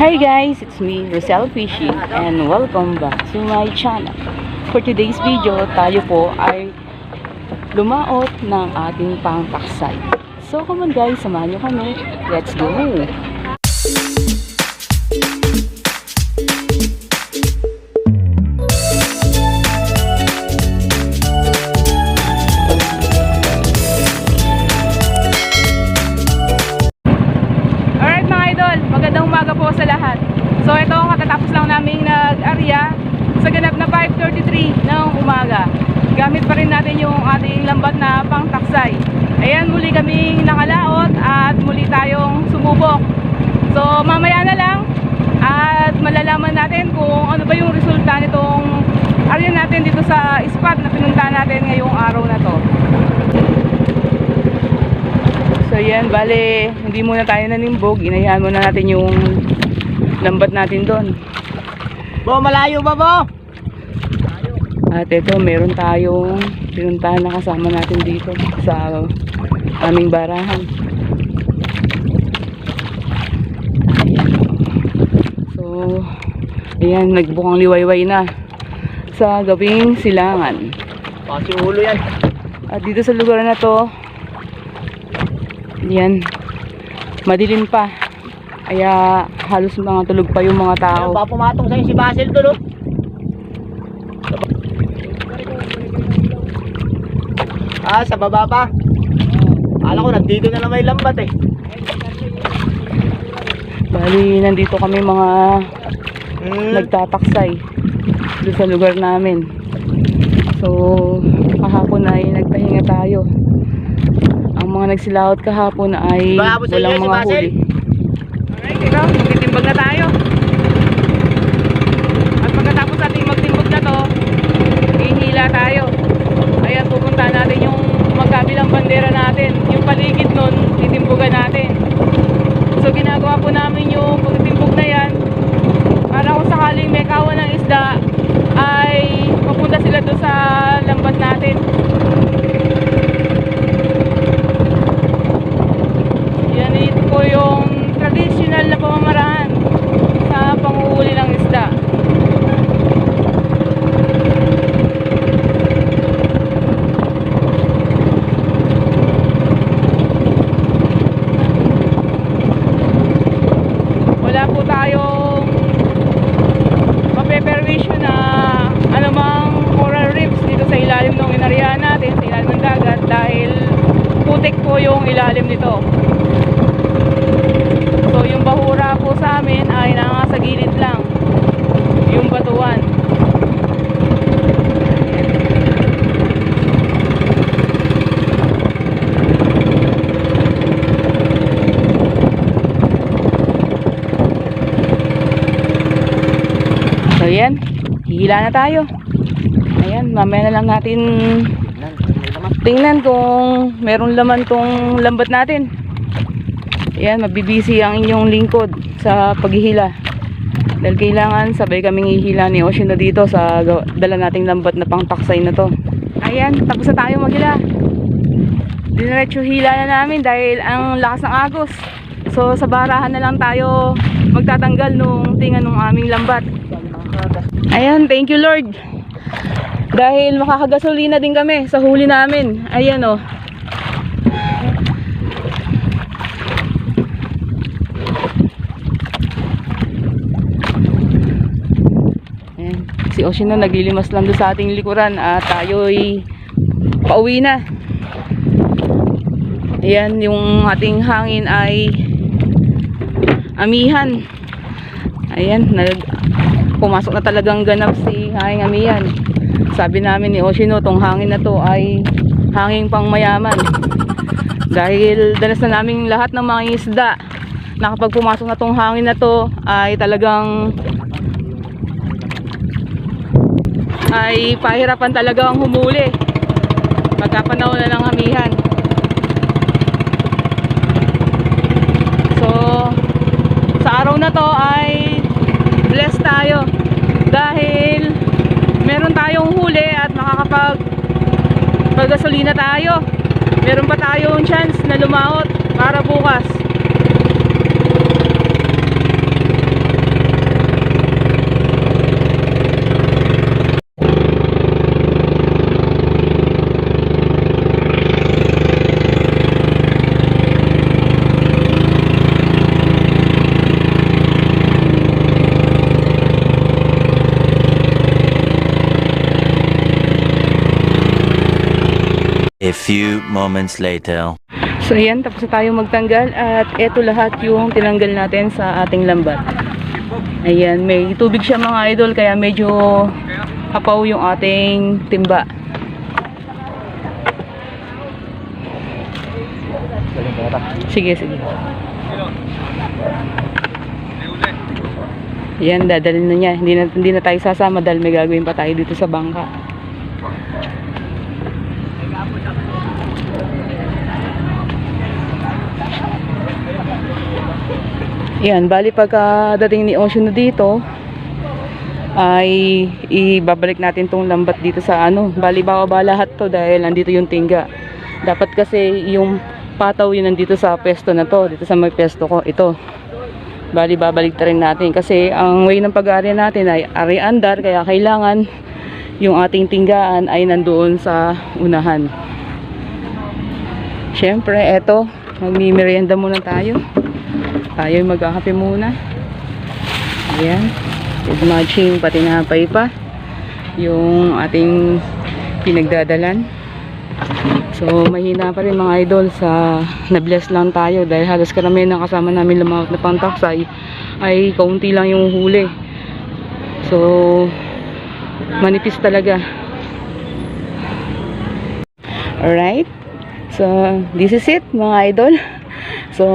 Hi guys, it's me, Rosel Fishing, and welcome back to my channel. For today's video, tayo po ay lumaot ng ating pangtaksay. So come on guys, samahan nyo kami. Let's go! Natin kung ano ba yung resulta nitong arya natin dito sa spot na pinunta natin ngayong araw na to. So yan, bale, hindi muna tayo nanimbog. Inayahan muna natin yung lambat natin doon. Bo, malayo ba, Bo? At ito, meron tayong pinuntahan na kasama natin dito sa aming barahan. Ayan. So, ayan, nagbukang liwayway na sa gabing silangan. Pasi ulo yan. At dito sa lugar na to, yan, madilim pa. Kaya halos mga tulog pa yung mga tao. Ayun, ba pumatong sa'yo si Basil doon, oh. Ah, sa baba pa. Akala ko nandito na lang may lambat eh. Bali, nandito kami mga Hmm. nagtataksay doon sa lugar namin. So, kahapon ay nagpahinga tayo. Ang mga nagsilahot kahapon ay walang mga huli. Alright, ito, magtitimbag na tayo. At pagkatapos natin magtimbag na to, ihila tayo. Ayan, pupunta natin yung magkabilang bandera natin. Yung paligid nun, titimbugan natin. So, ginagawa po namin yung pagtimbog na yan sakaling may kawan ng isda ay mapunta sila doon sa lambat natin. Yan ito po yung traditional na pamamaraan sa panguhuli ng isda. Wala po tayong mapeperwisyo na anumang coral reefs dito sa ilalim ng inarihan natin, sa ilalim ng dagat dahil putik po yung ilalim nito. So yung bahura po sa amin ay nangasa gilid lang. Yung batuan. So yan, hihila na tayo. Ayan, mamaya na lang natin tingnan kung meron laman tong lambat natin. Ayan, mabibisi ang inyong lingkod sa paghihila. Dahil kailangan sabay kaming hihila ni Ocean na dito sa dala nating lambat na pangtaksay na to. Ayan, tapos na tayo maghila. Dinerecho hila na namin dahil ang lakas ng agos. So sa barahan na lang tayo magtatanggal nung tinga nung aming lambat. Ayan, thank you Lord. Dahil makakagasolina din kami sa huli namin. Ayan oh. Ayan. Si Oshino naglilimas lang doon sa ating likuran at tayo'y pauwi na. Ayan, yung ating hangin ay amihan. Ayan, nag, pumasok na talagang ganap si hanging amihan. Sabi namin ni Oshino, tong hangin na to ay hangin pang mayaman. Dahil danas na namin lahat ng mga isda na kapag pumasok na tong hangin na to ay talagang ay pahirapan talaga ang humuli pagkapanahon na ng hamihan so sa araw na to ay blessed tayo meron tayong huli at makakapag paggasolina tayo. Meron pa tayong chance na lumaot para bukas A few moments later. So ayan, tapos na tayo magtanggal at eto lahat yung tinanggal natin sa ating lambat. Ayan, may tubig siya mga idol kaya medyo hapaw yung ating timba. Sige, sige. Yan, dadalhin na niya. Hindi na, hindi na tayo sasama dahil may gagawin pa tayo dito sa bangka. Yan, bali pagka dating ni Ocean na dito, ay ibabalik natin tong lambat dito sa ano. Bali bababa lahat to dahil nandito yung tingga. Dapat kasi yung pataw yun nandito sa pesto na to, dito sa may pesto ko, ito. Bali babalik rin natin kasi ang way ng pag-aari natin ay ari andar kaya kailangan yung ating tinggaan ay nandoon sa unahan. Siyempre, eto, magmimerienda muna tayo. Tayo ay magkakape muna. Ayan. With matching patinapay pa. Yung ating pinagdadalan. So, mahina pa rin mga idol sa na-bless lang tayo dahil halos karamihan ng kasama namin lumawat na pantaksay ay kaunti lang yung huli. So, manipis talaga. Alright. So, this is it mga idol. So,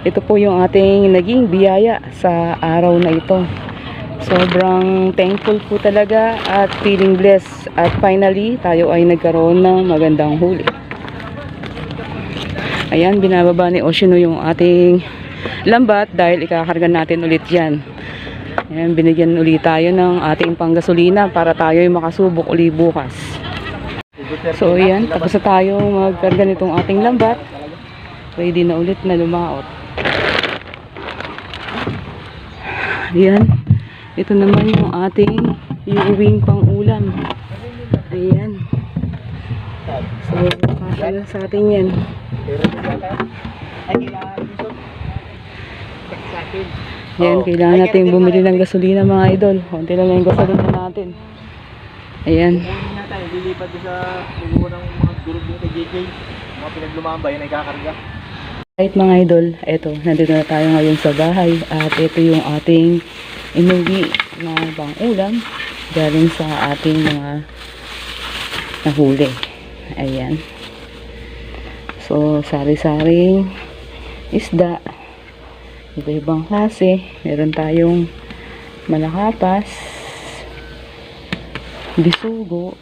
ito po yung ating naging biyaya sa araw na ito. Sobrang thankful po talaga at feeling blessed. At finally, tayo ay nagkaroon ng magandang huli. Ayan, binababa ni Oshino yung ating lambat dahil ikakarga natin ulit yan. Ayan, binigyan ulit tayo ng ating panggasolina para tayo ay makasubok uli bukas. So, ayan, tapos na tayo magkarga nitong ating lambat. Ready na ulit na lumaot. Ayan. Ito naman yung ating iuwing pang ulam. Ayan. So, kasya na sa atin yan. Ayan, kailangan natin bumili ng gasolina mga idol. Konti lang yung gasolina natin. Ayan. Kunin na tayo, lilipat doon sa ng mga group kay JJ. Mga pinaglumamba, yun ay kakarga. Right mga idol, eto, nandito na tayo ngayon sa bahay at ito yung ating inuwi na bang ulam galing sa ating mga nahuli. Ayan. So, sari-saring isda. Iba-ibang klase. Meron tayong malakapas, bisugo,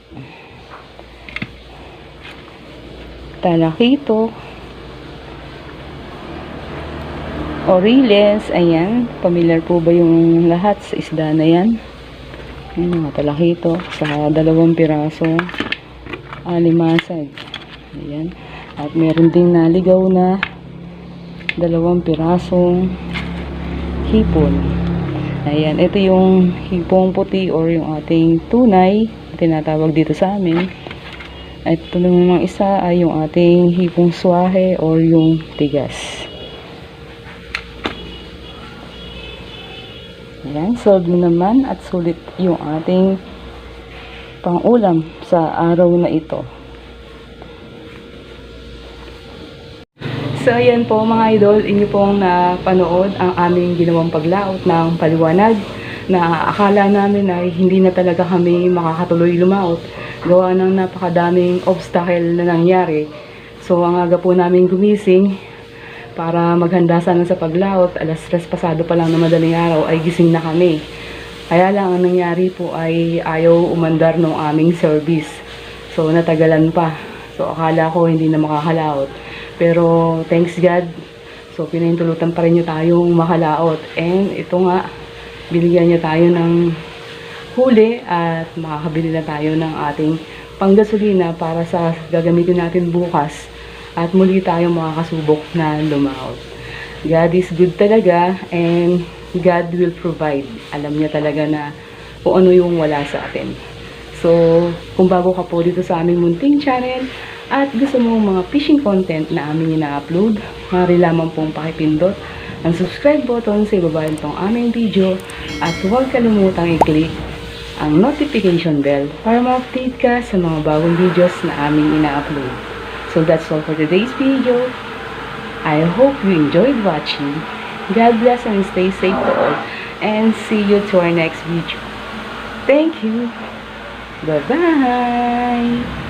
talakito, Oriles, ayan. Familiar po ba yung lahat sa isda na yan? Ayan, mga talakito sa dalawang piraso alimasag. Ayan. At meron ding naligaw na dalawang pirasong hipon. Ayan. Ito yung hipong puti or yung ating tunay tinatawag dito sa amin. At ito naman isa ay yung ating hipong swahe or yung tigas. Ayan, solved na naman at sulit yung ating pangulam sa araw na ito. So, ayan po mga idol, inyo pong napanood ang aming ginawang paglaot ng paliwanag na akala namin ay hindi na talaga kami makakatuloy lumaot gawa ng napakadaming obstacle na nangyari. So, ang aga po namin gumising para maghanda sana sa paglaot, alas tres pasado pa lang na madaling araw ay gising na kami. Kaya lang ang nangyari po ay ayaw umandar ng aming service. So natagalan pa. So akala ko hindi na makakalaot. Pero thanks God, so pinahintulutan pa rin niyo tayong makalaot. And ito nga, binigyan niyo tayo ng huli at makakabili na tayo ng ating panggasolina para sa gagamitin natin bukas at muli tayong makakasubok na lumaot. God is good talaga and God will provide. Alam niya talaga na kung ano yung wala sa atin. So, kung bago ka po dito sa aming munting channel at gusto mo mga fishing content na aming ina-upload, maaari lamang pong pakipindot ang subscribe button sa ibaba nitong aming video at huwag kalimutang i-click ang notification bell para ma-update ka sa mga bagong videos na aming ina-upload. So that's all for today's video. I hope you enjoyed watching. God bless and stay safe to all. And see you to our next video. Thank you. Bye-bye.